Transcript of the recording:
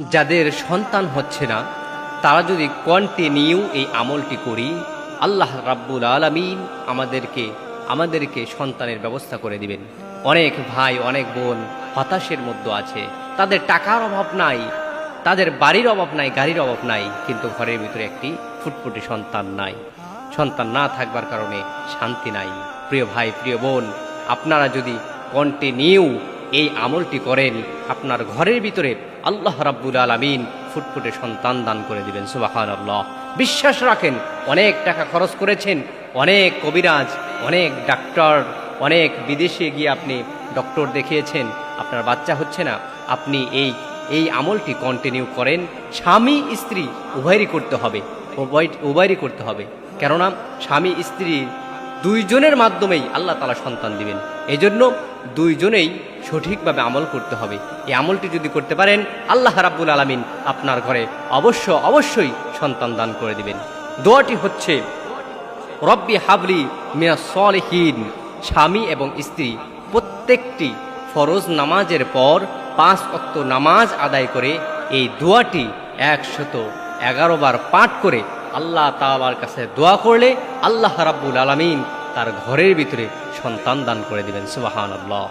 যাদের সন্তান হচ্ছে না, তারা যদি কন্টিনিউ এই আমলটি করি, আল্লাহ রাব্বুল আলমিন আমাদেরকে আমাদেরকে সন্তানের ব্যবস্থা করে দিবেন। অনেক ভাই, অনেক বোন হতাশের মধ্যে আছে। তাদের টাকার অভাব নাই, তাদের বাড়ির অভাব নাই, গাড়ির অভাব নাই, কিন্তু ঘরের ভিতরে একটি ফুটফুটে সন্তান নাই। সন্তান না থাকবার কারণে শান্তি নাই। প্রিয় ভাই, প্রিয় বোন, আপনারা যদি কন্টিনিউ এই আমলটি করেন, আপনার ঘরের ভিতরে আল্লাহ রাব্বুল আলমিন ফুটফুটে সন্তান দান করে দিবেন সুবাহান আল্লাহ বিশ্বাস রাখেন, অনেক টাকা খরচ করেছেন, অনেক কবিরাজ, অনেক ডাক্তার, অনেক বিদেশে গিয়ে আপনি ডক্টর দেখিয়েছেন, আপনার বাচ্চা হচ্ছে না, আপনি এই এই আমলটি কন্টিনিউ করেন, স্বামী, স্ত্রী, উভয়েরই করতে হবে, উভয়, উভয়েরই করতে হবে। কেননা, স্বামী, স্ত্রী দুইজনের মাধ্যমেই আল্লাহ তালা সন্তান দিবেন। এজন্য দুইজনেই সঠিকভাবে আমল করতে হবে। এই আমলটি যদি করতে পারেন, আল্লাহ রাব্বুল আলমিন আপনার ঘরে অবশ্য অবশ্যই সন্তান দান করে দিবেন। দোয়াটি হচ্ছে, রব্বি হাবলি মিয়া সলহীন, স্বামী এবং স্ত্রী, প্রত্যেকটি ফরজ নামাজের পর পাঁচ অক্ত নামাজ আদায় করে এই দোয়াটি একশত এগারো বার পাঠ করে আল্লাহ তাআলার কাছে দোয়া করলে আল্লাহ রাব্বুল আলামিন তার ঘরের ভিতরে সন্তান দান করে দিবেন সুবাহান আল্লাহ